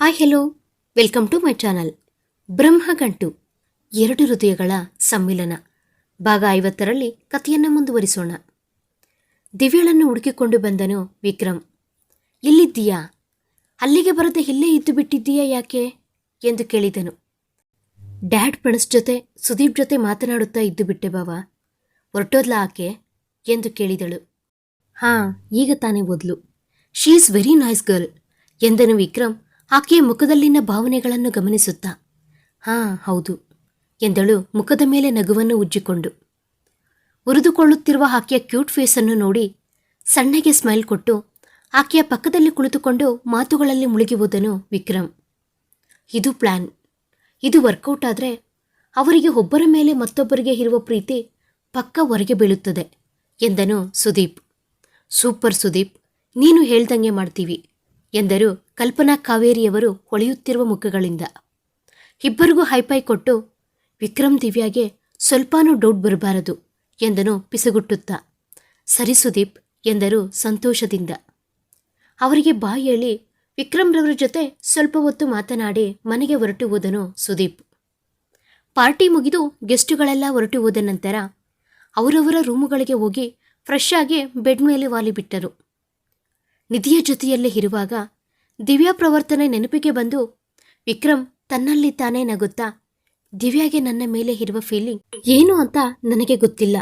Hi hello welcome to my channel Brahmagantu, ಎರಡು ಹೃದಯಗಳ ಸಮ್ಮಿಲನ. ಭಾಗ ಐವತ್ತರಲ್ಲಿ ಕಥೆಯನ್ನು ಮುಂದುವರಿಸೋಣ. ದಿವ್ಯಳನ್ನು ಹುಡುಕಿಕೊಂಡು ಬಂದನು ವಿಕ್ರಮ್. ಎಲ್ಲಿದ್ದೀಯಾ? ಅಲ್ಲಿಗೆ ಬರದೆ ಇಲ್ಲೇ ಇದ್ದು ಬಿಟ್ಟಿದ್ದೀಯಾ ಯಾಕೆ? ಎಂದು ಕೇಳಿದನು. ಡ್ಯಾಡ್ ಪ್ರಣಸ್ ಜೊತೆ, ಸುದೀಪ್ ಜೊತೆ ಮಾತನಾಡುತ್ತಾ ಇದ್ದು ಬಿಟ್ಟೆ ಬಾವ. ಹೊರಟೋದ್ಲ ಆಕೆ? ಎಂದು ಕೇಳಿದಳು. ಹಾಂ, ಈಗ ತಾನೇ ಓದ್ಲು. She is very nice girl ಎಂದನು ವಿಕ್ರಮ್ ಆಕೆಯ ಮುಖದಲ್ಲಿನ ಭಾವನೆಗಳನ್ನು ಗಮನಿಸುತ್ತಾ, ಹಾಂ, ಹೌದು, ಎಂದಳು ಮುಖದ ಮೇಲೆ ನಗುವನ್ನು ಉಜ್ಜಿಕೊಂಡು. ಉರಿದುಕೊಳ್ಳುತ್ತಿರುವ ಆಕೆಯ ಕ್ಯೂಟ್ ಫೇಸನ್ನು ನೋಡಿ ಸಣ್ಣಗೆ ಸ್ಮೈಲ್ ಕೊಟ್ಟು ಆಕೆಯ ಪಕ್ಕದಲ್ಲಿ ಕುಳಿತುಕೊಂಡು ಮಾತುಗಳಲ್ಲಿ ಮುಳುಗಿ ಹೋದನು ವಿಕ್ರಮ್. ಇದು ಪ್ಲ್ಯಾನ್ ಇದು ವರ್ಕೌಟ್ ಆದರೆ ಅವರಿಗೆ ಒಬ್ಬರ ಮೇಲೆ ಮತ್ತೊಬ್ಬರಿಗೆ ಇರುವ ಪ್ರೀತಿ ಪಕ್ಕ ಹೊರಗೆ ಬೀಳುತ್ತದೆ, ಎಂದನು ಸುದೀಪ್. ಸೂಪರ್ ಸುದೀಪ್, ನೀನು ಹೇಳ್ದಂಗೆ ಮಾಡ್ತೀವಿ, ಎಂದರು ಕಲ್ಪನಾ ಕಾವೇರಿಯವರು ಹೊಳೆಯುತ್ತಿರುವ ಮುಖಗಳಿಂದ. ಇಬ್ಬರಿಗೂ ಹೈಪೈ ಕೊಟ್ಟು, ವಿಕ್ರಮ್ ದಿವ್ಯಾಗೆ ಸ್ವಲ್ಪನೂ ಡೌಟ್ ಬರಬಾರದು ಎಂದನು ಪಿಸುಗುಟ್ಟುತ್ತಾ. ಸರಿ ಸುದೀಪ್ ಎಂದರು ಸಂತೋಷದಿಂದ. ಅವರಿಗೆ ಬಾಯಿ ಹೇಳಿ ವಿಕ್ರಮ್ರವರ ಜೊತೆ ಸ್ವಲ್ಪ ಹೊತ್ತು ಮಾತನಾಡಿ ಮನೆಗೆ ಹೊರಟು ಹೋದನು ಸುದೀಪ್. ಪಾರ್ಟಿ ಮುಗಿದು ಗೆಸ್ಟುಗಳೆಲ್ಲ ಹೊರಟು ಹೋದ ನಂತರ ಅವರವರ ರೂಮುಗಳಿಗೆ ಹೋಗಿ ಫ್ರೆಶ್ ಆಗಿ ಬೆಡ್ ಮೇಲೆ ವಾಲಿಬಿಟ್ಟರು. ನಿಧಿಯ ಜೊತೆಯಲ್ಲೇ ಇರುವಾಗ ದಿವ್ಯಾ ಪ್ರವರ್ತನೆ ನೆನಪಿಗೆ ಬಂದು, ವಿಕ್ರಮ್, ತನ್ನಲ್ಲಿ ತಾನೇ ನಗುತ್ತಾ? ದಿವ್ಯಾಗೆ ನನ್ನ ಮೇಲೆ ಇರುವ ಫೀಲಿಂಗ್ ಏನು ಅಂತ ನನಗೆ ಗೊತ್ತಿಲ್ಲ.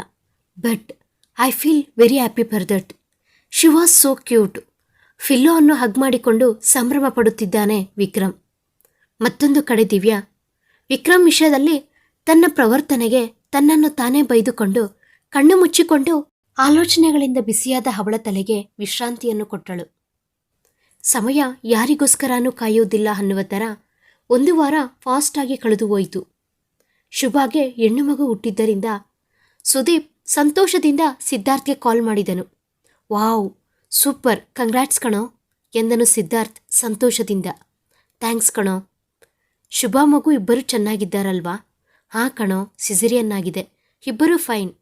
But I feel very happy for that she was so cute pillow ಅನ್ನು ಹಗ್ ಮಾಡಿಕೊಂಡು ಸಂಭ್ರಮ ಪಡುತ್ತಿದ್ದಾನೆ ವಿಕ್ರಮ್. ಮತ್ತೊಂದು ಕಡೆ ದಿವ್ಯಾ, ವಿಕ್ರಮ್ ವಿಷಯದಲ್ಲಿ ತನ್ನ ಪ್ರವರ್ತನೆಗೆ ತನ್ನನ್ನು ತಾನೇ ಬೈದುಕೊಂಡು ಕಣ್ಣು ಮುಚ್ಚಿಕೊಂಡು ಆಲೋಚನೆಗಳಿಂದ ಬಿಸಿಯಾದ ಅವಳ ತಲೆಗೆ ವಿಶ್ರಾಂತಿಯನ್ನು ಕೊಟ್ಟಳು. ಸಮಯ ಯಾರಿಗೋಸ್ಕರನೂ ಕಾಯೋದಿಲ್ಲ ಅನ್ನುವ ಥರ ಒಂದು ವಾರ ಫಾಸ್ಟಾಗಿ ಕಳೆದು ಹೋಯಿತು. ಶುಭಾಗೆ ಹೆಣ್ಣು ಮಗು ಹುಟ್ಟಿದ್ದರಿಂದ ಸುದೀಪ್ ಸಂತೋಷದಿಂದ ಸಿದ್ಧಾರ್ಥ್ಗೆ ಕಾಲ್ ಮಾಡಿದನು. ವಾವ್, ಸೂಪರ್, ಕಂಗ್ರ್ಯಾಟ್ಸ್ ಕಣೋ, ಎಂದನು ಸಿದ್ಧಾರ್ಥ್ ಸಂತೋಷದಿಂದ. ಥ್ಯಾಂಕ್ಸ್ ಕಣೋ. ಶುಭಾ ಮಗು ಇಬ್ಬರು ಚೆನ್ನಾಗಿದ್ದಾರಲ್ವಾ? ಹಾಂ ಕಣೋ, ಸಿಸಿರಿಯನ್ನಾಗಿದೆ. ಇಬ್ಬರೂ ಫೈನ್.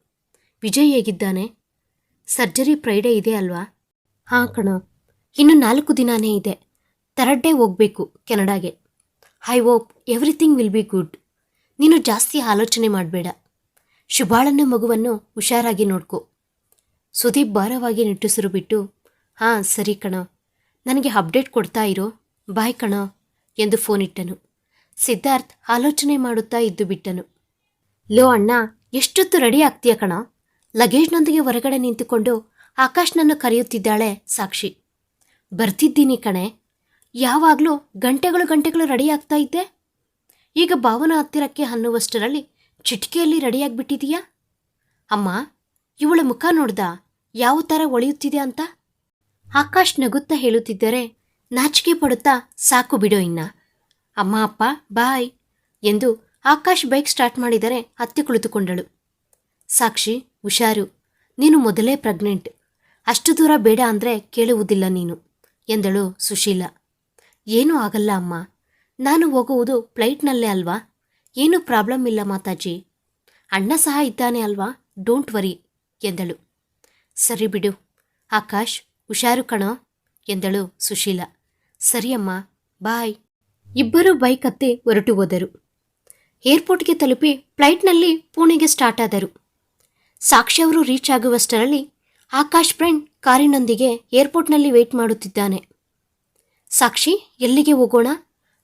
ವಿಜಯ್ ಹೇಗಿದ್ದಾನೆ? ಸರ್ಜರಿ ಫ್ರೈಡೇ ಇದೆ ಅಲ್ವಾ? ಹಾಂ ಕಣೋ. ಇನ್ನು ನಾಲ್ಕು ದಿನಾನೇ ಇದೆ. ಥರ್ಡ್ ಡೇ ಹೋಗಬೇಕು ಕೆನಡಾಗೆ. I hope everything will be good ನೀನು ಜಾಸ್ತಿ ಆಲೋಚನೆ ಮಾಡಬೇಡ. ಶುಭಾಳನ್ನ ಮಗುವನ್ನು ಹುಷಾರಾಗಿ ನೋಡ್ಕೊ. ಸುದೀಪ್ ಭಾರವಾಗಿ ನಿಟ್ಟುಸಿರು ಬಿಟ್ಟು, ಹಾಂ, ಸರಿ ಕಣ. ನನಗೆ ಅಪ್ಡೇಟ್ ಕೊಡ್ತಾ ಇರೋ, ಬಾಯ್ ಕಣ, ಎಂದು ಫೋನ್ ಇಟ್ಟನು. ಸಿದ್ಧಾರ್ಥ್ ಆಲೋಚನೆ ಮಾಡುತ್ತಾ ಇದ್ದು ಬಿಟ್ಟನು. ಲೋ ಅಣ್ಣ, ಎಷ್ಟೊತ್ತು ರೆಡಿ ಆಗ್ತೀಯ ಕಣ? ಲಗೇಜ್ನೊಂದಿಗೆ ಹೊರಗಡೆ ನಿಂತುಕೊಂಡು ಆಕಾಶ್ನನ್ನು ಕರೆಯುತ್ತಿದ್ದಾಳೆ ಸಾಕ್ಷಿ. ಬರ್ತಿದ್ದೀನಿ ಕಣೆ. ಯಾವಾಗಲೂ ಗಂಟೆಗಳು ಗಂಟೆಗಳು ರೆಡಿ ಆಗ್ತಾ ಇದ್ದೆ. ಈಗ ಭಾವನ ಹತ್ತಿರಕ್ಕೆ ಅನ್ನುವಷ್ಟರಲ್ಲಿ ಚಿಟಿಕೆಯಲ್ಲಿ ರೆಡಿಯಾಗಿಬಿಟ್ಟಿದೀಯಾ ಅಮ್ಮ, ಇವಳ ಮುಖ ನೋಡ್ದ? ಯಾವ ಥರ ಒಳೆಯುತ್ತಿದೆ ಅಂತ? ಆಕಾಶ್ ನಗುತ್ತಾ ಹೇಳುತ್ತಿದ್ದರೆ ನಾಚಿಕೆ ಪಡುತ್ತಾ ಸಾಕು ಬಿಡೋ ಇನ್ನ. ಅಮ್ಮ, ಅಪ್ಪ, ಬಾಯ್ ಎಂದು ಆಕಾಶ್ ಬೈಕ್ ಸ್ಟಾರ್ಟ್ ಮಾಡಿದರೆ ಹತ್ತಿ ಕುಳಿತುಕೊಂಡಳು. ಸಾಕ್ಷಿ, ಹುಷಾರು. ನೀನು ಮೊದಲೇ ಪ್ರೆಗ್ನೆಂಟ್. ಅಷ್ಟು ದೂರ ಬೇಡ ಅಂದರೆ ಕೇಳುವುದಿಲ್ಲ ನೀನು. ಎಂದಳು ಸುಶೀಲಾ. ಏನೂ ಆಗಲ್ಲ ಅಮ್ಮ. ನಾನು ಹೋಗುವುದು ಫ್ಲೈಟ್ನಲ್ಲೇ ಅಲ್ವಾ? ಏನೂ ಪ್ರಾಬ್ಲಮ್ ಇಲ್ಲ ಮಾತಾಜಿ. ಅಣ್ಣ ಸಹ ಇದ್ದಾನೆ ಅಲ್ವಾ? ಡೋಂಟ್ ವರಿ ಎಂದಳು. ಸರಿ ಬಿಡು. ಆಕಾಶ್, ಹುಷಾರು ಕಣೋ ಎಂದಳು ಸುಶೀಲ. ಸರಿಯಮ್ಮ ಬಾಯ್. ಇಬ್ಬರು ಬೈಕ್ ಹತ್ತಿ ಹೊರಟು ಹೋದರು. ಏರ್ಪೋರ್ಟ್ಗೆ ತಲುಪಿ ಫ್ಲೈಟ್ನಲ್ಲಿ ಪುಣೆಗೆ ಸ್ಟಾರ್ಟ್ ಆದರು. ಸಾಕ್ಷಿ ಅವರು ರೀಚ್ ಆಗುವಷ್ಟರಲ್ಲಿ ಆಕಾಶ್ ಫ್ರೆಂಡ್ ಕಾರಿನೊಂದಿಗೆ ಏರ್ಪೋರ್ಟ್ನಲ್ಲಿ ವೇಟ್ ಮಾಡುತ್ತಿದ್ದಾನೆ. ಸಾಕ್ಷಿ, ಎಲ್ಲಿಗೆ ಹೋಗೋಣ?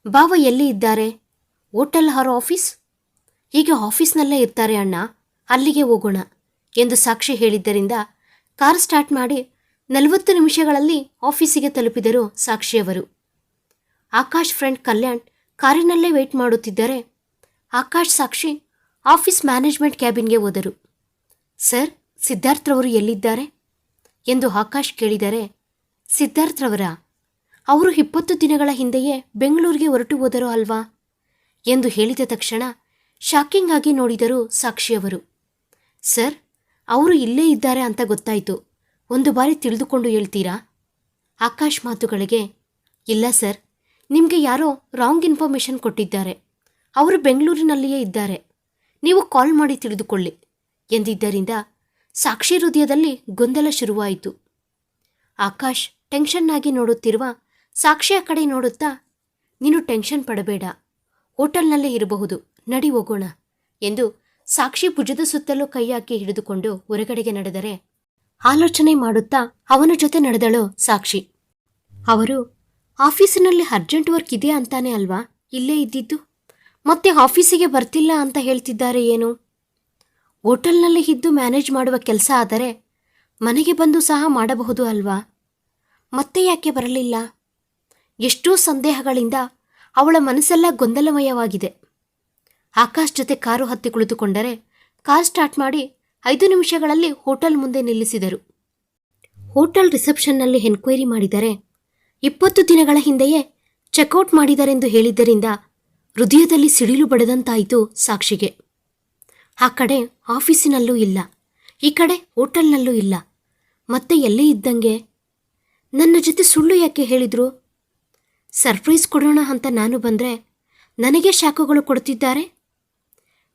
ಬಾವ ಎಲ್ಲಿ ಇದ್ದಾರೆ? Hotel or office? ಈಗ ಆಫೀಸ್ನಲ್ಲೇ ಇರ್ತಾರೆ ಅಣ್ಣ. ಅಲ್ಲಿಗೆ ಹೋಗೋಣ ಎಂದು ಸಾಕ್ಷಿ ಹೇಳಿದ್ದರಿಂದ ಕಾರ್ ಸ್ಟಾರ್ಟ್ ಮಾಡಿ ನಲವತ್ತು ನಿಮಿಷಗಳಲ್ಲಿ ಆಫೀಸಿಗೆ ತಲುಪಿದರು ಸಾಕ್ಷಿಯವರು. ಆಕಾಶ್ ಫ್ರೆಂಡ್ ಕಲ್ಯಾಣ್ ಕಾರಿನಲ್ಲೇ ವೇಟ್ ಮಾಡುತ್ತಿದ್ದರೆ. ಆಕಾಶ್ ಸಾಕ್ಷಿ ಆಫೀಸ್ ಮ್ಯಾನೇಜ್ಮೆಂಟ್ ಕ್ಯಾಬಿನ್ಗೆ ಹೋದರು. ಸರ್ ಸಿದ್ಧಾರ್ಥ್ರವರು ಎಲ್ಲಿದ್ದಾರೆ? ಎಂದು ಆಕಾಶ್ ಕೇಳಿದರೆ ಸಿದ್ಧಾರ್ಥ್ರವರ ಅವರು ಇಪ್ಪತ್ತು ದಿನಗಳ ಹಿಂದೆಯೇ ಬೆಂಗಳೂರಿಗೆ ಹೊರಟು ಹೋದರು ಅಲ್ವಾ? ಎಂದು ಹೇಳಿದ ತಕ್ಷಣ ಶಾಕಿಂಗ್ ಆಗಿ ನೋಡಿದರು ಸಾಕ್ಷಿಯವರು. ಸರ್, ಅವರು ಇಲ್ಲೇ ಇದ್ದಾರೆ ಅಂತ ಗೊತ್ತಾಯಿತು. ಒಂದು ಬಾರಿ ತಿಳಿದುಕೊಂಡು ಹೇಳ್ತೀರಾ? ಆಕಾಶ್ ಮಾತುಗಳಿಗೆ, ಇಲ್ಲ ಸರ್, ನಿಮಗೆ ಯಾರೋ ರಾಂಗ್ ಇನ್ಫಾರ್ಮೇಷನ್ ಕೊಟ್ಟಿದ್ದಾರೆ. ಅವರು ಬೆಂಗಳೂರಿನಲ್ಲಿಯೇ ಇದ್ದಾರೆ. ನೀವು ಕಾಲ್ ಮಾಡಿ ತಿಳಿದುಕೊಳ್ಳಿ. ಎಂದಿದ್ದರಿಂದ ಸಾಕ್ಷಿ ಹೃದಯದಲ್ಲಿ ಗೊಂದಲ ಶುರುವಾಯಿತು. ಆಕಾಶ್ ಟೆನ್ಷನ್ನಾಗಿ ನೋಡುತ್ತಿರುವ ಸಾಕ್ಷಿಯ ಕಡೆ ನೋಡುತ್ತಾ, ನೀನು ಟೆನ್ಷನ್ ಪಡಬೇಡ. ಹೋಟೆಲ್ನಲ್ಲೇ ಇರಬಹುದು. ನಡಿ ಹೋಗೋಣ ಎಂದು ಸಾಕ್ಷಿ ಭುಜದ ಸುತ್ತಲೂ ಕೈ ಹಾಕಿ ಹಿಡಿದುಕೊಂಡು ಹೊರಗಡೆಗೆ ನಡೆದರೆ ಆಲೋಚನೆ ಮಾಡುತ್ತಾ ಅವನ ಜೊತೆ ನಡೆದಳು ಸಾಕ್ಷಿ. ಅವರು ಆಫೀಸಿನಲ್ಲಿ ಅರ್ಜೆಂಟ್ ವರ್ಕ್ ಇದೆ ಅಂತಾನೆ ಅಲ್ವಾ? ಇಲ್ಲೇ ಇದ್ದಿದ್ದು? ಮತ್ತೆ ಆಫೀಸಿಗೆ ಬರ್ತಿಲ್ಲ ಅಂತ ಹೇಳ್ತಿದ್ದಾರೆ ಏನು? ಹೋಟೆಲ್ನಲ್ಲಿ ಇದ್ದು ಮ್ಯಾನೇಜ್ ಮಾಡುವ ಕೆಲಸ ಆದರೆ ಮನೆಗೆ ಬಂದು ಸಹ ಮಾಡಬಹುದು ಅಲ್ವಾ? ಮತ್ತೆ ಯಾಕೆ ಬರಲಿಲ್ಲ? ಎಷ್ಟೋ ಸಂದೇಹಗಳಿಂದ ಅವಳ ಮನಸ್ಸೆಲ್ಲ ಗೊಂದಲಮಯವಾಗಿದೆ. ಆಕಾಶ್ ಜೊತೆ ಕಾರು ಹತ್ತಿ ಕುಳಿತುಕೊಂಡರೆ ಕಾರ್ ಸ್ಟಾರ್ಟ್ ಮಾಡಿ ಐದು ನಿಮಿಷಗಳಲ್ಲಿ ಹೋಟೆಲ್ ಮುಂದೆ ನಿಲ್ಲಿಸಿದರು. ಹೋಟೆಲ್ ರಿಸೆಪ್ಷನ್ನಲ್ಲಿ ಎನ್ಕ್ವೈರಿ ಮಾಡಿದರೆ ಇಪ್ಪತ್ತು ದಿನಗಳ ಹಿಂದೆಯೇ ಚೆಕ್ಔಟ್ ಮಾಡಿದರೆಂದು ಹೇಳಿದ್ದರಿಂದ ಹೃದಯದಲ್ಲಿ ಸಿಡಿಲು ಬಡದಂತಾಯಿತು ಸಾಕ್ಷಿಗೆ. ಆ ಕಡೆ ಆಫೀಸಿನಲ್ಲೂ ಇಲ್ಲ, ಈ ಕಡೆ ಹೋಟೆಲ್ನಲ್ಲೂ ಇಲ್ಲ. ಮತ್ತೆ ಎಲ್ಲೇ ಇದ್ದಂಗೆ? ನನ್ನ ಜೊತೆ ಸುಳ್ಳು ಯಾಕೆ ಹೇಳಿದ್ರು? ಸರ್ಪ್ರೈಸ್ ಕೊಡೋಣ ಅಂತ ನಾನು ಬಂದರೆ ನನಗೆ ಶಾಖಗಳು ಕೊಡುತ್ತಿದ್ದಾರೆ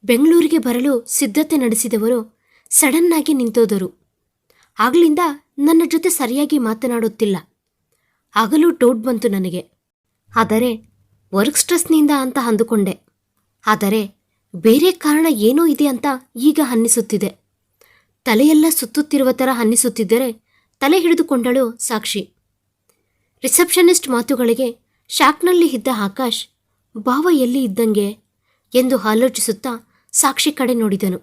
ಬೆಂಗಳೂರಿಗೆ ಬರಲು ಸಿದ್ಧತೆ ನಡೆಸಿದವರು ಸಡನ್ನಾಗಿ ನಿಂತೋದರು. ಆಗಲಿಂದ ನನ್ನ ಜೊತೆ ಸರಿಯಾಗಿ ಮಾತನಾಡುತ್ತಿಲ್ಲ. ಆಗಲೂ ಡೌಟ್ ಬಂತು ನನಗೆ. ಆದರೆ ವರ್ಕ್ ಸ್ಟ್ರೆಸ್ನಿಂದ ಅಂತ ಅಂದುಕೊಂಡೆ. ಆದರೆ ಬೇರೆ ಕಾರಣ ಏನೋ ಇದೆ ಅಂತ ಈಗ ಅನ್ನಿಸುತ್ತಿದೆ. ತಲೆಯೆಲ್ಲ ಸುತ್ತುತ್ತಿರುವ ಥರ ಅನ್ನಿಸುತ್ತಿದ್ದರೆ ತಲೆ ಹಿಡಿದುಕೊಂಡಳು ಸಾಕ್ಷಿ. ರಿಸೆಪ್ಷನಿಸ್ಟ್ ಮಾತುಗಳಿಗೆ ಶಾಕ್ನಲ್ಲಿ ಇದ್ದ ಆಕಾಶ್ ಭಾವ ಎಲ್ಲಿ ಇದ್ದಂಗೆ? ಎಂದು ಆಲೋಚಿಸುತ್ತಾ ಸಾಕ್ಷಿ ಕಡೆ ನೋಡಿದನು.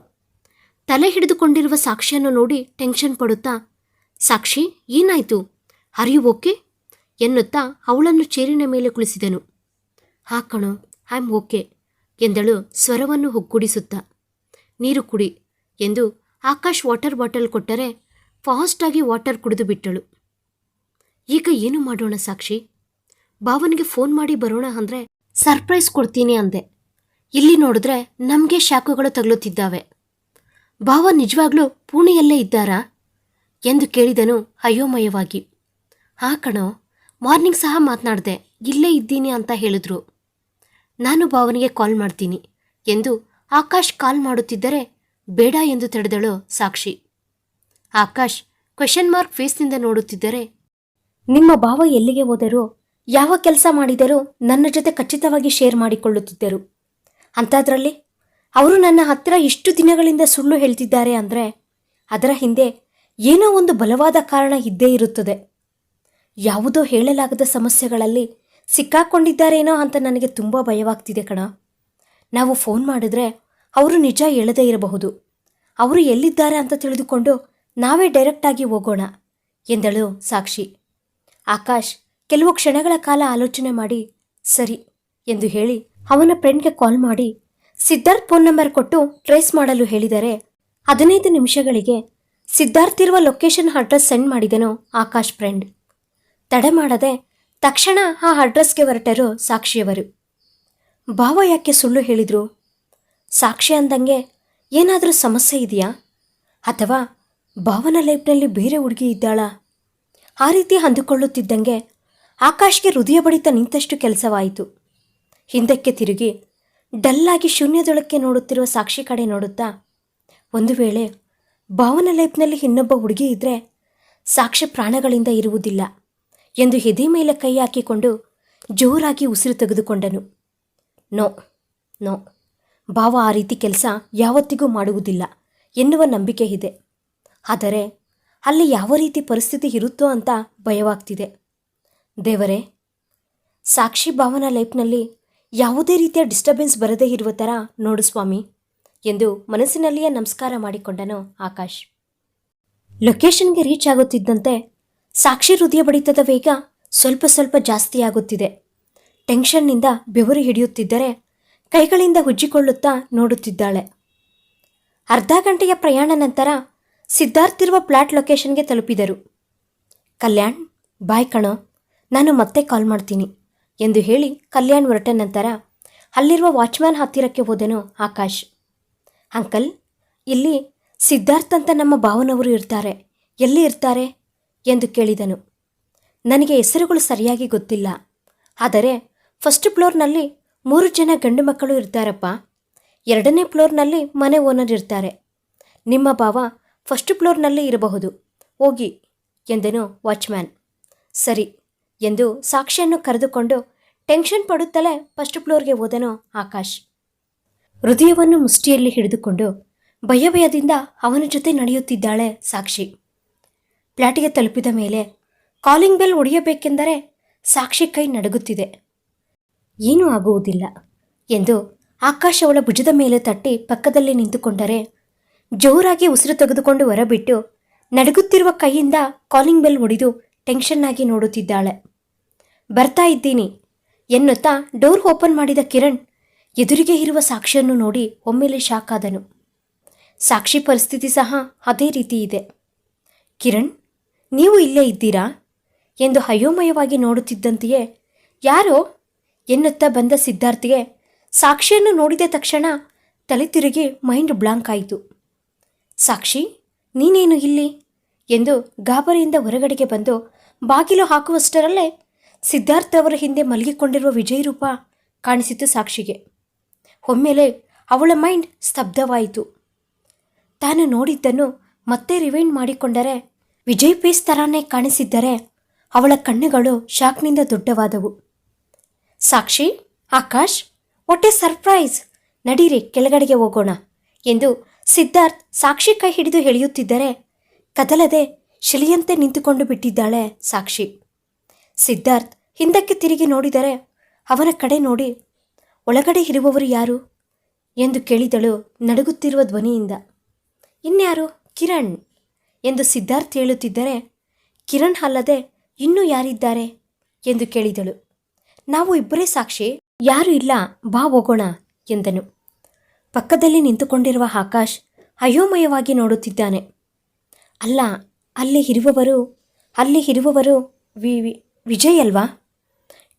ತಲೆ ಹಿಡಿದುಕೊಂಡಿರುವ ಸಾಕ್ಷಿಯನ್ನು ನೋಡಿ ಟೆನ್ಷನ್ ಪಡುತ್ತಾ, ಸಾಕ್ಷಿ, ಏನಾಯಿತು? Are you okay? ಎನ್ನುತ್ತಾ ಅವಳನ್ನು ಚೇರಿನ ಮೇಲೆ ಕುಳಿಸಿದನು. ಹಾಕಣೋ ಐ ಆಮ್ ಓಕೆ. ಎಂದಳು ಸ್ವರವನ್ನು ಹುಗ್ಗುಡಿಸುತ್ತಾ ನೀರು ಕುಡಿ ಎಂದು ಆಕಾಶ್ ವಾಟರ್ ಬಾಟಲ್ ಕೊಟ್ಟರೆ ಫಾಸ್ಟಾಗಿ ವಾಟರ್ ಕುಡಿದು ಬಿಟ್ಟಳು. ಈಗ ಏನು ಮಾಡೋಣ ಸಾಕ್ಷಿ? ಭಾವನಿಗೆ ಫೋನ್ ಮಾಡಿ ಬರೋಣ ಅಂದರೆ ಸರ್ಪ್ರೈಸ್ ಕೊಡ್ತೀನಿ ಅಂದೆ. ಇಲ್ಲಿ ನೋಡಿದ್ರೆ ನಮಗೆ ಶಾಖಗಳು ತಗಲುತ್ತಿದ್ದಾವೆ. ಭಾವ ನಿಜವಾಗ್ಲೂ ಪುಣೆಯಲ್ಲೇ ಇದ್ದಾರಾ? ಎಂದು ಕೇಳಿದನು ಅಯೋಮಯವಾಗಿ. ಹಾ ಕಣೋ, ಮಾರ್ನಿಂಗ್ ಸಹ ಮಾತನಾಡಿದೆ, ಇಲ್ಲೇ ಇದ್ದೀನಿ ಅಂತ ಹೇಳಿದ್ರು. ನಾನು ಭಾವನಿಗೆ ಕಾಲ್ ಮಾಡ್ತೀನಿ ಎಂದು ಆಕಾಶ್ ಕಾಲ್ ಮಾಡುತ್ತಿದ್ದರೆ ಬೇಡ ಎಂದು ತಡೆದಳು ಸಾಕ್ಷಿ. ಆಕಾಶ್ ಕ್ವೆಶನ್ ಮಾರ್ಕ್ ಫೇಸ್ನಿಂದ ನೋಡುತ್ತಿದ್ದರೆ, ನಿಮ್ಮ ಭಾವ ಎಲ್ಲಿಗೆ ಹೋದರೂ, ಯಾವ ಕೆಲಸ ಮಾಡಿದರೂ ನನ್ನ ಜೊತೆ ಖಚಿತವಾಗಿ ಶೇರ್ ಮಾಡಿಕೊಳ್ಳುತ್ತಿದ್ದರು. ಅಂಥದ್ರಲ್ಲಿ ಅವರು ನನ್ನ ಹತ್ತಿರ ಇಷ್ಟು ದಿನಗಳಿಂದ ಸುಳ್ಳು ಹೇಳ್ತಿದ್ದಾರೆ ಅಂದರೆ, ಅದರ ಹಿಂದೆ ಏನೋ ಒಂದು ಬಲವಾದ ಕಾರಣ ಇದ್ದೇ ಇರುತ್ತದೆ. ಯಾವುದೋ ಹೇಳಲಾಗದ ಸಮಸ್ಯೆಗಳಲ್ಲಿ ಸಿಕ್ಕಾಕೊಂಡಿದ್ದಾರೇನೋ ಅಂತ ನನಗೆ ತುಂಬ ಭಯವಾಗ್ತಿದೆ ಕಣ. ನಾವು ಫೋನ್ ಮಾಡಿದ್ರೆ ಅವರು ನಿಜ ಹೇಳದೇ ಇರಬಹುದು. ಅವರು ಎಲ್ಲಿದ್ದಾರೆ ಅಂತ ತಿಳಿದುಕೊಂಡು ನಾವೇ ಡೈರೆಕ್ಟಾಗಿ ಹೋಗೋಣ ಎಂದಳು ಸಾಕ್ಷಿ. ಆಕಾಶ್, ಕೆಲವು ಕ್ಷಣಗಳ ಕಾಲ ಆಲೋಚನೆ ಮಾಡಿ, ಸರಿ ಎಂದು ಹೇಳಿ ಅವನ ಫ್ರೆಂಡ್ಗೆ ಕಾಲ್ ಮಾಡಿ, ಸಿದ್ಧಾರ್ಥ್ ಫೋನ್ ನಂಬರ್ ಕೊಟ್ಟು ಟ್ರೇಸ್ ಮಾಡಲು ಹೇಳಿದರೆ ಹದಿನೈದು ನಿಮಿಷಗಳಿಗೆ ಸಿದ್ಧಾರ್ಥ್ ಇರುವ ಲೊಕೇಶನ್ ಅಡ್ರೆಸ್ ಸೆಂಡ್ ಮಾಡಿದನು ಆಕಾಶ್ ಫ್ರೆಂಡ್. ತಡೆ ಮಾಡದೆ ತಕ್ಷಣ ಆ ಅಡ್ರೆಸ್ಗೆ ಹೊರಟರು ಸಾಕ್ಷಿಯವರು. ಭಾವ ಯಾಕೆ ಸುಳ್ಳು ಹೇಳಿದ್ರು? ಸಾಕ್ಷಿ ಅಂದಂಗೆ ಏನಾದರೂ ಸಮಸ್ಯೆ ಇದೆಯಾ? ಅಥವಾ ಭಾವನ ಲೈಫ್ನಲ್ಲಿ ಬೇರೆ ಹುಡುಗಿ ಇದ್ದಾಳಾ? ಆ ರೀತಿ ಅಂದುಕೊಳ್ಳುತ್ತಿದ್ದಂಗೆ ಆಕಾಶ್ಗೆ ಹೃದಯ ಬಡಿತ ನಿಂತಷ್ಟು ಕೆಲಸವಾಯಿತು. ಹಿಂದಕ್ಕೆ ತಿರುಗಿ ಡಲ್ಲಾಗಿ ಶೂನ್ಯದೊಳಕ್ಕೆ ನೋಡುತ್ತಿರುವ ಸಾಕ್ಷಿ ಕಡೆ ನೋಡುತ್ತಾ, ಒಂದು ವೇಳೆ ಭಾವನ ಲೈಫ್ನಲ್ಲಿ ಇನ್ನೊಬ್ಬ ಹುಡುಗಿ ಇದ್ದರೆ ಸಾಕ್ಷಿ ಪ್ರಾಣಗಳಿಂದ ಇರುವುದಿಲ್ಲ. ಎಂದು ಹೆದೆ ಮೇಲೆ ಕೈ ಹಾಕಿಕೊಂಡು ಜೋರಾಗಿ ಉಸಿರು ತೆಗೆದುಕೊಂಡನು. ನೋ ನೋ, ಭಾವ ಆ ರೀತಿ ಕೆಲಸ ಯಾವತ್ತಿಗೂ ಮಾಡುವುದಿಲ್ಲ ಎನ್ನುವ ನಂಬಿಕೆ ಇದೆ. ಆದರೆ ಅಲ್ಲಿ ಯಾವ ರೀತಿ ಪರಿಸ್ಥಿತಿ ಇರುತ್ತೋ ಅಂತ ಭಯವಾಗ್ತಿದೆ. ದೇವರೇ, ಸಾಕ್ಷಿ ಭಾವನ ಲೈಫ್ನಲ್ಲಿ ಯಾವುದೇ ರೀತಿಯ ಡಿಸ್ಟರ್ಬೆನ್ಸ್ ಬರದೇ ಇರುವ ಥರ ನೋಡು ಸ್ವಾಮಿ ಎಂದು ಮನಸ್ಸಿನಲ್ಲಿಯೇ ನಮಸ್ಕಾರ ಮಾಡಿಕೊಂಡನು ಆಕಾಶ್. ಲೊಕೇಶನ್ಗೆ ರೀಚ್ ಆಗುತ್ತಿದ್ದಂತೆ ಸಾಕ್ಷಿ ಹೃದಯ ಬಡಿತದ ವೇಗ ಸ್ವಲ್ಪ ಸ್ವಲ್ಪ ಜಾಸ್ತಿಯಾಗುತ್ತಿದೆ ಟೆನ್ಷನ್ನಿಂದ ಬೆವರು ಹಿಡಿಯುತ್ತಿದ್ದರೆ ಕೈಗಳಿಂದ ಉಜ್ಜಿಕೊಳ್ಳುತ್ತಾ ನೋಡುತ್ತಿದ್ದಾಳೆ. ಅರ್ಧ ಗಂಟೆಯ ಪ್ರಯಾಣ ನಂತರ ಸಿದ್ಧಾರ್ಥ್ ಇರುವ ಫ್ಲಾಟ್ ಲೊಕೇಶನ್ಗೆ ತಲುಪಿದರು. ಕಲ್ಯಾಣ್, ಬಾಯ್ ಕಣೋ, ನಾನು ಮತ್ತೆ ಕಾಲ್ ಮಾಡ್ತೀನಿ ಎಂದು ಹೇಳಿ ಕಲ್ಯಾಣ್ ಹೊರಟ ನಂತರ ಅಲ್ಲಿರುವ ವಾಚ್ಮ್ಯಾನ್ ಹತ್ತಿರಕ್ಕೆ ಹೋದನು ಆಕಾಶ್. ಅಂಕಲ್, ಇಲ್ಲಿ ಸಿದ್ಧಾರ್ಥ್ ಅಂತ ನಮ್ಮ ಭಾವನವರು ಇರ್ತಾರೆ. ಎಲ್ಲಿ ಇರ್ತಾರೆ? ಎಂದು ಕೇಳಿದನು. ನನಗೆ ಹೆಸರುಗಳು ಸರಿಯಾಗಿ ಗೊತ್ತಿಲ್ಲ. ಆದರೆ ಫಸ್ಟ್ ಫ್ಲೋರ್ನಲ್ಲಿ ಮೂರು ಜನ ಗಂಡು ಮಕ್ಕಳು ಇರ್ತಾರಪ್ಪ. ಎರಡನೇ ಫ್ಲೋರ್ನಲ್ಲಿ ಮನೆ ಓನರ್ ಇರ್ತಾರೆ. ನಿಮ್ಮ ಭಾವ ಫಸ್ಟ್ ಫ್ಲೋರ್ನಲ್ಲಿ ಇರಬಹುದು. ಹೋಗಿ ಎಂದನು ವಾಚ್ಮ್ಯಾನ್. ಸರಿ ಎಂದು ಸಾಕ್ಷಿಯನ್ನು ಕರೆದುಕೊಂಡು ಟೆನ್ಷನ್ ಪಡುತ್ತಲೇ ಫಸ್ಟ್ ಫ್ಲೋರ್ಗೆ ಹೋದನು ಆಕಾಶ್. ಹೃದಯವನ್ನು ಮುಷ್ಟಿಯಲ್ಲಿ ಹಿಡಿದುಕೊಂಡು ಭಯಭಯದಿಂದ ಅವನ ಜೊತೆ ನಡೆಯುತ್ತಿದ್ದಾಳೆ ಸಾಕ್ಷಿ. ಫ್ಲ್ಯಾಟಿಗೆ ತಲುಪಿದ ಮೇಲೆ ಕಾಲಿಂಗ್ ಬೆಲ್ ಒಡೆಯಬೇಕೆಂದರೆ ಸಾಕ್ಷಿ ಕೈ ನಡುಗುತ್ತಿದೆ. ಏನೂ ಆಗುವುದಿಲ್ಲ ಎಂದು ಆಕಾಶ ಅವಳ ಭುಜದ ಮೇಲೆ ತಟ್ಟಿ ಪಕ್ಕದಲ್ಲಿ ನಿಂತುಕೊಂಡರೆ ಜೋರಾಗಿ ಉಸಿರು ತೆಗೆದುಕೊಂಡು ಹೊರಬಿಟ್ಟು ನಡುಗುತ್ತಿರುವ ಕೈಯಿಂದ ಕಾಲಿಂಗ್ ಬೆಲ್ ಒಡಿದು ಟೆನ್ಷನ್ ಆಗಿ ನೋಡುತ್ತಿದ್ದಾಳೆ. ಬರ್ತಾ ಇದ್ದೀನಿ ಎನ್ನುತ್ತಾ ಡೋರ್ ಓಪನ್ ಮಾಡಿದ ಕಿರಣ್ ಎದುರಿಗೆ ಇರುವ ಸಾಕ್ಷಿಯನ್ನು ನೋಡಿ ಒಮ್ಮೆಲೆ ಶಾಕ್ ಆದನು. ಸಾಕ್ಷಿ ಪರಿಸ್ಥಿತಿ ಸಹ ಅದೇ ರೀತಿ ಇದೆ. ಕಿರಣ್ ನೀವು ಇಲ್ಲೇ ಇದ್ದೀರಾ? ಎಂದು ಅಯೋಮಯವಾಗಿ ನೋಡುತ್ತಿದ್ದಂತೆಯೇ, ಯಾರೋ? ಎನ್ನುತ್ತಾ ಬಂದ ಸಿದ್ಧಾರ್ಥಿಗೆ ಸಾಕ್ಷಿಯನ್ನು ನೋಡಿದ ತಕ್ಷಣ ತಲೆ ತಿರುಗಿ ಮೈಂಡ್ ಬ್ಲಾಂಕ್ ಆಯಿತು. ಸಾಕ್ಷಿ, ನೀನೇನು ಇಲ್ಲಿ? ಎಂದು ಗಾಬರಿಯಿಂದ ಹೊರಗಡೆಗೆ ಬಂದು ಬಾಗಿಲು ಹಾಕುವಷ್ಟರಲ್ಲೇ ಸಿದ್ಧಾರ್ಥ್ ಅವರ ಹಿಂದೆ ಮಲಗಿಕೊಂಡಿರುವ ವಿಜಯ ರೂಪ ಕಾಣಿಸಿತು ಸಾಕ್ಷಿಗೆ. ಒಮ್ಮೆಲೆ ಅವಳ ಮೈಂಡ್ ಸ್ತಬ್ಧವಾಯಿತು. ತಾನು ನೋಡಿದ್ದನ್ನು ಮತ್ತೆ ರಿವೈಂಡ್ ಮಾಡಿಕೊಂಡರೆ ವಿಜಯ್ ಪೀಸ್ ಥರಾನೇ ಕಾಣಿಸಿದ್ದರೆ ಅವಳ ಕಣ್ಣುಗಳು ಶಾಕ್ನಿಂದ ದೊಡ್ಡವಾದವು. ಸಾಕ್ಷಿ, ಆಕಾಶ್ ಒಟ್ಟೆ ಸರ್ಪ್ರೈಸ್ ನಡೀರಿ, ಕೆಳಗಡೆಗೆ ಹೋಗೋಣ ಎಂದು ಸಿದ್ಧಾರ್ಥ್ ಸಾಕ್ಷಿ ಕೈ ಹಿಡಿದು ಎಳೆಯುತ್ತಿದ್ದರೆ ಕದಲದೆ ಶಿಲಿಯಂತೆ ನಿಂತುಕೊಂಡು ಬಿಟ್ಟಿದ್ದಾಳೆ ಸಾಕ್ಷಿ. ಸಿದ್ಧಾರ್ಥ್ ಹಿಂದಕ್ಕೆ ತಿರುಗಿ ನೋಡಿದರೆ ಅವನ ಕಡೆ ನೋಡಿ, ಒಳಗಡೆ ಇರುವವರು ಯಾರು ಎಂದು ಕೇಳಿದಳು ನಡುಗುತ್ತಿರುವ ಧ್ವನಿಯಿಂದ. ಇನ್ಯಾರು? ಕಿರಣ್. ಎಂದು ಸಿದ್ಧಾರ್ಥ್ ಹೇಳುತ್ತಿದ್ದರೆ, ಕಿರಣ್ ಅಲ್ಲದೆ ಇನ್ನೂ ಯಾರಿದ್ದಾರೆ? ಎಂದು ಕೇಳಿದಳು. ನಾವು ಇಬ್ಬರೇ ಸಾಕ್ಷಿ, ಯಾರು ಇಲ್ಲ, ಬಾ ಹೋಗೋಣ, ಎಂದನು. ಪಕ್ಕದಲ್ಲಿ ನಿಂತುಕೊಂಡಿರುವ ಆಕಾಶ್ ಅಯೋಮಯವಾಗಿ ನೋಡುತ್ತಿದ್ದಾನೆ. ಅಲ್ಲ, ಅಲ್ಲಿ ಇರುವವರು ಅಲ್ಲಿ ಇರುವವರು ವಿ ವಿಜಯ್ ಅಲ್ವಾ?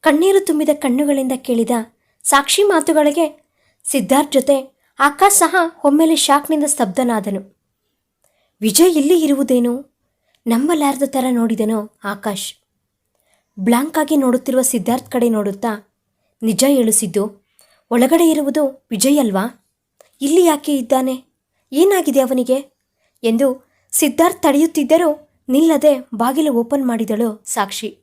ಕಣ್ಣೀರು ತುಂಬಿದ ಕಣ್ಣುಗಳಿಂದ ಕೇಳಿದ ಸಾಕ್ಷಿ ಮಾತುಗಳಿಗೆ ಸಿದ್ಧಾರ್ಥ್ ಜೊತೆ ಆಕಾಶ್ ಸಹ ಒಮ್ಮೆಲೆ ಶಾಕ್ನಿಂದ ಸ್ತಬ್ಧನಾದನು. ವಿಜಯ್ ಇಲ್ಲಿ ಇರುವುದೇನು? ನಂಬಲಾರದ ಥರ ನೋಡಿದನು ಆಕಾಶ್. ಬ್ಲಾಂಕ್ ಆಗಿ ನೋಡುತ್ತಿರುವ ಸಿದ್ಧಾರ್ಥ್ ಕಡೆ ನೋಡುತ್ತಾ ನಿಜ ಹೇಳಿಸಿದ್ದು, ಒಳಗಡೆ ಇರುವುದು ವಿಜಯ್ ಅಲ್ವಾ? ಇಲ್ಲಿ ಯಾಕೆ ಇದ್ದಾನೆ? ಏನಾಗಿದೆ ಅವನಿಗೆ? ಎಂದು ಸಿದ್ಧಾರ್ಥ್ ತಡೆಯುತ್ತಿದ್ದರೂ ನಿಲ್ಲದೆ ಬಾಗಿಲು ಓಪನ್ ಮಾಡಿದಳು ಸಾಕ್ಷಿ.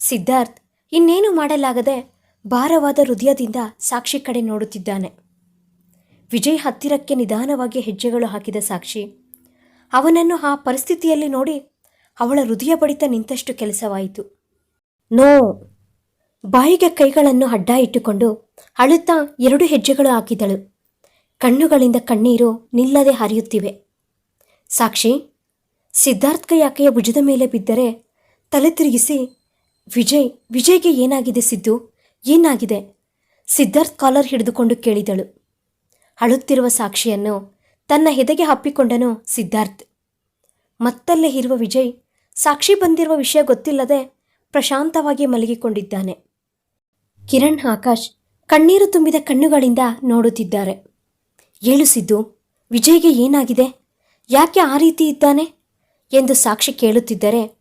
ಸಿದ್ಧಾರ್ಥ್ ಇನ್ನೇನು ಮಾಡಲಾಗದೆ ಭಾರವಾದ ಹೃದಯದಿಂದ ಸಾಕ್ಷಿ ಕಡೆ ನೋಡುತ್ತಿದ್ದಾನೆ. ವಿಜಯ್ ಹತ್ತಿರಕ್ಕೆ ನಿಧಾನವಾಗಿ ಹೆಜ್ಜೆಗಳು ಹಾಕಿದ ಸಾಕ್ಷಿ. ಅವನನ್ನು ಆ ಪರಿಸ್ಥಿತಿಯಲ್ಲಿ ನೋಡಿ ಅವಳ ಹೃದಯ ಬಡಿತ ನಿಂತಷ್ಟು ಕೆಲಸವಾಯಿತು. ನೋ, ಬಾಯಿಗೆ ಕೈಗಳನ್ನು ಅಡ್ಡ ಇಟ್ಟುಕೊಂಡು ಅಳುತ್ತಾ ಎರಡು ಹೆಜ್ಜೆಗಳು ಹಾಕಿದಳು. ಕಣ್ಣುಗಳಿಂದ ಕಣ್ಣೀರು ನಿಲ್ಲದೆ ಹರಿಯುತ್ತಿವೆ. ಸಾಕ್ಷಿ, ಸಿದ್ಧಾರ್ಥ ಕೈ ಆಕೆಯ ಭುಜದ ಮೇಲೆ ಬಿದ್ದರೆ ತಲೆ ತಿರುಗಿಸಿ, ವಿಜಯ್, ವಿಜಯ್ಗೆ ಏನಾಗಿದೆ ಸಿದ್ದು? ಏನಾಗಿದೆ? ಸಿದ್ಧಾರ್ಥ್ ಕಾಲರ್ ಹಿಡಿದುಕೊಂಡು ಕೇಳಿದಳು. ಅಳುತ್ತಿರುವ ಸಾಕ್ಷಿಯನ್ನು ತನ್ನ ಹೆದೆಗೆ ಹಪ್ಪಿಕೊಂಡನು ಸಿದ್ಧಾರ್ಥ್. ಮತ್ತಲ್ಲೇ ಇರುವ ವಿಜಯ್ ಸಾಕ್ಷಿ ಬಂದಿರುವ ವಿಷಯ ಗೊತ್ತಿಲ್ಲದೆ ಪ್ರಶಾಂತವಾಗಿ ಮಲಗಿಕೊಂಡಿದ್ದಾನೆ. ಕಿರಣ್, ಆಕಾಶ್ ಕಣ್ಣೀರು ತುಂಬಿದ ಕಣ್ಣುಗಳಿಂದ ನೋಡುತ್ತಿದ್ದಾರೆ. ಏಳು ಸಿದ್ದು, ವಿಜಯ್ಗೆ ಏನಾಗಿದೆ? ಯಾಕೆ ಆ ರೀತಿ ಇದ್ದಾನೆ? ಎಂದು ಸಾಕ್ಷಿ ಕೇಳುತ್ತಿದ್ದರೆ,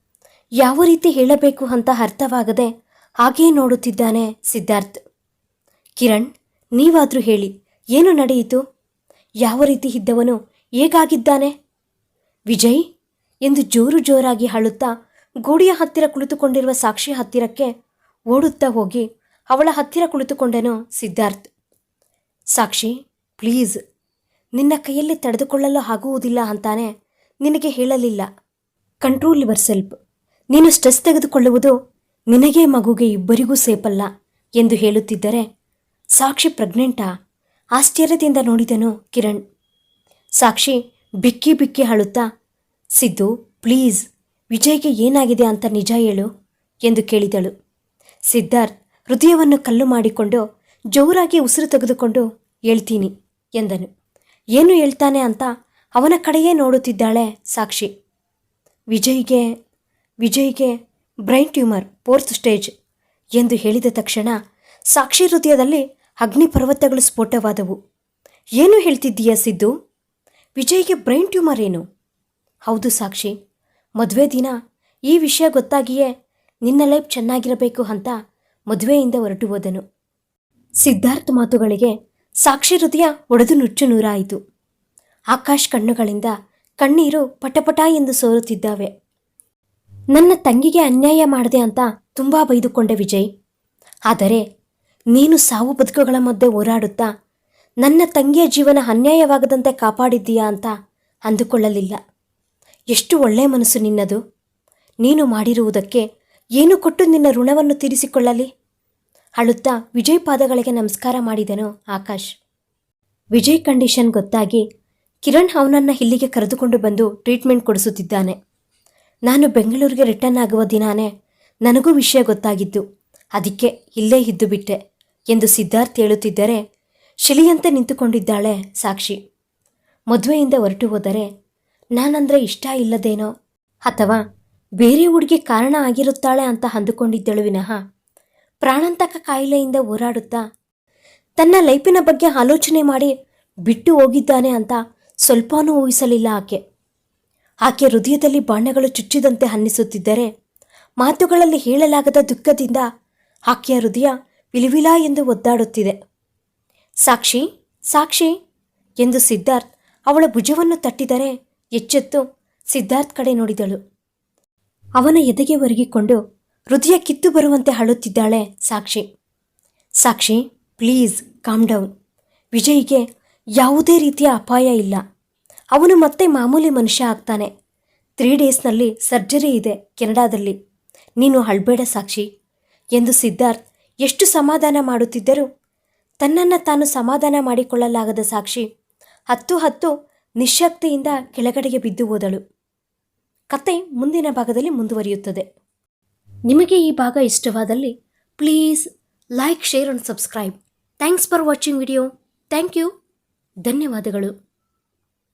ಯಾವ ರೀತಿ ಹೇಳಬೇಕು ಅಂತ ಅರ್ಥವಾಗದೆ ಹಾಗೇ ನೋಡುತ್ತಿದ್ದಾನೆ ಸಿದ್ಧಾರ್ಥ್. ಕಿರಣ್, ನೀವಾದರೂ ಹೇಳಿ, ಏನು ನಡೆಯಿತು? ಯಾವ ರೀತಿ ಇದ್ದವನು ಹೇಗಾಗಿದ್ದಾನೆ? ವಿಜಯ್, ಎಂದು ಜೋರು ಜೋರಾಗಿ ಅಳುತ್ತಾ ಗೋಡೆಯ ಹತ್ತಿರ ಕುಳಿತುಕೊಂಡಿರುವ ಸಾಕ್ಷಿ ಹತ್ತಿರಕ್ಕೆ ಓಡುತ್ತಾ ಹೋಗಿ ಅವಳ ಹತ್ತಿರ ಕುಳಿತುಕೊಂಡನು ಸಿದ್ಧಾರ್ಥ್. ಸಾಕ್ಷಿ, ಪ್ಲೀಸ್, ನಿನ್ನ ಕೈಯಲ್ಲಿ ತಡೆದುಕೊಳ್ಳಲು ಆಗುವುದಿಲ್ಲ ಅಂತಾನೆ ನಿನಗೆ ಹೇಳಲಿಲ್ಲ. Control yourself. ನೀನು ಸ್ಟ್ರೆಸ್ ತೆಗೆದುಕೊಳ್ಳುವುದು ನಿನಗೆ ಮಗುಗೆ ಇಬ್ಬರಿಗೂ ಸೇಪಲ್ಲ ಎಂದು ಹೇಳುತ್ತಿದ್ದರೆ ಸಾಕ್ಷಿ ಪ್ರೆಗ್ನೆಂಟಾ? ಆಶ್ಚರ್ಯದಿಂದ ನೋಡಿದನು ಕಿರಣ್. ಸಾಕ್ಷಿ ಬಿಕ್ಕಿ ಬಿಕ್ಕಿ ಅಳುತ್ತಾ, ಸಿದ್ದು, ಪ್ಲೀಸ್, ವಿಜಯ್ಗೆ ಏನಾಗಿದೆ ಅಂತ ನಿಜ ಹೇಳು ಎಂದು ಕೇಳಿದಳು. ಸಿದ್ಧಾರ್ಥ್ ಹೃದಯವನ್ನು ಕಲ್ಲು ಮಾಡಿಕೊಂಡು ಜೋರಾಗಿ ಉಸಿರು ತೆಗೆದುಕೊಂಡು ಹೇಳ್ತೀನಿ ಎಂದನು. ಏನು ಹೇಳ್ತಾನೆ ಅಂತ ಅವನ ಕಡೆಯೇ ನೋಡುತ್ತಿದ್ದಾಳೆ ಸಾಕ್ಷಿ. ವಿಜಯ್ಗೆ ವಿಜಯ್ಗೆ ಬ್ರೈನ್ ಟ್ಯೂಮರ್, ಫೋರ್ತ್ ಸ್ಟೇಜ್ ಎಂದು ಹೇಳಿದ ತಕ್ಷಣ ಸಾಕ್ಷಿ ಹೃದಯದಲ್ಲಿ ಅಗ್ನಿ ಪರ್ವತಗಳು ಸ್ಫೋಟವಾದವು. ಏನು ಹೇಳ್ತಿದ್ದೀಯ ಸಿದ್ದು? ವಿಜಯ್ಗೆ ಬ್ರೈನ್ ಟ್ಯೂಮರ್ ಏನು? ಹೌದು ಸಾಕ್ಷಿ. ಮದುವೆ ದಿನ, ಈ ವಿಷಯ ಗೊತ್ತಾಗಿಯೇ ನಿನ್ನ ಲೈಫ್ ಚೆನ್ನಾಗಿರಬೇಕು ಅಂತ ಮದುವೆಯಿಂದ ಹೊರಟು ಹೋದನು. ಸಿದ್ಧಾರ್ಥ ಮಾತುಗಳಿಗೆ ಸಾಕ್ಷಿ ಹೃದಯ ಒಡೆದು ನುಚ್ಚು ನೂರಾಯಿತು. ಆಕಾಶ್ ಕಣ್ಣುಗಳಿಂದ ಕಣ್ಣೀರು ಪಟಪಟ ಎಂದು ಸೋರುತ್ತಿದ್ದಾವೆ. ನನ್ನ ತಂಗಿಗೆ ಅನ್ಯಾಯ ಮಾಡಿದೆ ಅಂತ ತುಂಬಾ ಬೈದುಕೊಂಡೆ ವಿಜಯ್. ಆದರೆ ನೀನು ಸಾವು ಬದುಕುಗಳ ಮಧ್ಯೆ ಓಡಾಡುತ್ತಾ ನನ್ನ ತಂಗಿಯ ಜೀವನ ಅನ್ಯಾಯವಾಗದಂತೆ ಕಾಪಾಡಿದ್ದೀಯಾ ಅಂತ ಅಂದುಕೊಳ್ಳಲಿಲ್ಲ. ಎಷ್ಟು ಒಳ್ಳೆಯ ಮನಸ್ಸು ನಿನ್ನದು. ನೀನು ಮಾಡಿರುವುದಕ್ಕೆ ಏನು ಕೊಟ್ಟು ನಿನ್ನ ಋಣವನ್ನು ತೀರಿಸಿಕೊಳ್ಳಲಿ? ಅಳುತ್ತಾ ವಿಜಯ್ ಪಾದಗಳಿಗೆ ನಮಸ್ಕಾರ ಮಾಡಿದನು ಆಕಾಶ್. ವಿಜಯ್ ಕಂಡೀಷನ್ ಗೊತ್ತಾಗಿ ಕಿರಣ್ ಅವನನ್ನು ಇಲ್ಲಿಗೆ ಕರೆದುಕೊಂಡು ಬಂದು ಟ್ರೀಟ್ಮೆಂಟ್ ಕೊಡಿಸುತ್ತಿದ್ದಾನೆ. ನಾನು ಬೆಂಗಳೂರಿಗೆ ರಿಟರ್ನ್ ಆಗುವ ದಿನಾನೇ ನನಗೂ ವಿಷಯ ಗೊತ್ತಾಗಿದ್ದು, ಅದಕ್ಕೆ ಇಲ್ಲೇ ಇದ್ದು ಬಿಟ್ಟೆ. ಎಂದು ಸಿದ್ಧಾರ್ಥ್ ಹೇಳುತ್ತಿದ್ದರೆ ಶಿಲಿಯಂತೆ ನಿಂತುಕೊಂಡಿದ್ದಾಳೆ ಸಾಕ್ಷಿ. ಮದುವೆಯಿಂದ ಹೊರಟು ಹೋದರೆ ನಾನಂದ್ರೆ ಇಷ್ಟ ಇಲ್ಲದೇನೋ ಅಥವಾ ಬೇರೆ ಹುಡುಗಿ ಕಾರಣ ಆಗಿರುತ್ತಾಳೆ ಅಂತ ಅಂದುಕೊಂಡಿದ್ದಳು ವಿನಃ. ಪ್ರಾಣಾಂತಕ ಕಾಯಿಲೆಯಿಂದ ಹೋರಾಡುತ್ತಾ ತನ್ನ ಲೈಫಿನ ಬಗ್ಗೆ ಆಲೋಚನೆ ಮಾಡಿ ಬಿಟ್ಟು ಹೋಗಿದ್ದಾನೆ ಅಂತ ಸ್ವಲ್ಪನೂ ಊಹಿಸಲಿಲ್ಲ ಆಕೆ. ಆಕೆ ಹೃದಯದಲ್ಲಿ ಬಾಣಗಳು ಚುಚ್ಚಿದಂತೆ ಅನ್ನಿಸುತ್ತಿದ್ದರೆ ಮಾತುಗಳಲ್ಲಿ ಹೇಳಲಾಗದ ದುಃಖದಿಂದ ಆಕೆಯ ಹೃದಯ ವಿಲಿವಿಲ ಎಂದು ಒದ್ದಾಡುತ್ತಿದೆ. ಸಾಕ್ಷಿ ಸಾಕ್ಷಿ ಎಂದು ಸಿದ್ಧಾರ್ಥ್ ಅವಳ ಭುಜವನ್ನು ತಟ್ಟಿದರೆ ಎಚ್ಚೆತ್ತು ಸಿದ್ಧಾರ್ಥ್ ಕಡೆ ನೋಡಿದಳು. ಅವನ ಎದೆಗೆ ಒರಗಿಕೊಂಡು ಹೃದಯ ಕಿತ್ತು ಬರುವಂತೆ ಅಳುತ್ತಿದ್ದಾಳೆ Sakshi. Sakshi, please calm down. ವಿಜಯ್ಗೆ ಯಾವುದೇ ರೀತಿಯ ಅಪಾಯ ಇಲ್ಲ. ಅವನು ಮತ್ತೆ ಮಾಮೂಲಿ ಮನುಷ್ಯ ಆಗ್ತಾನೆ. ತ್ರೀ ಡೇಸ್ನಲ್ಲಿ ಸರ್ಜರಿ ಇದೆ ಕೆನಡಾದಲ್ಲಿ. ನೀನು ಅಳ್ಬೇಡ ಸಾಕ್ಷಿ ಎಂದು ಸಿದ್ಧಾರ್ಥ್ ಎಷ್ಟು ಸಮಾಧಾನ ಮಾಡುತ್ತಿದ್ದರೂ ತನ್ನನ್ನು ತಾನು ಸಮಾಧಾನ ಮಾಡಿಕೊಳ್ಳಲಾಗದ ಸಾಕ್ಷಿ ಹತ್ತು ಹತ್ತು ನಿಶಕ್ತಿಯಿಂದ ಕೆಳಗಡೆಗೆ ಬಿದ್ದು ಹೋದಳು. ಕತೆ ಮುಂದಿನ ಭಾಗದಲ್ಲಿ ಮುಂದುವರಿಯುತ್ತದೆ. ನಿಮಗೆ ಈ ಭಾಗ ಇಷ್ಟವಾದಲ್ಲಿ please like, share and subscribe. Thanks for watching video. Thank you. ಧನ್ಯವಾದಗಳು.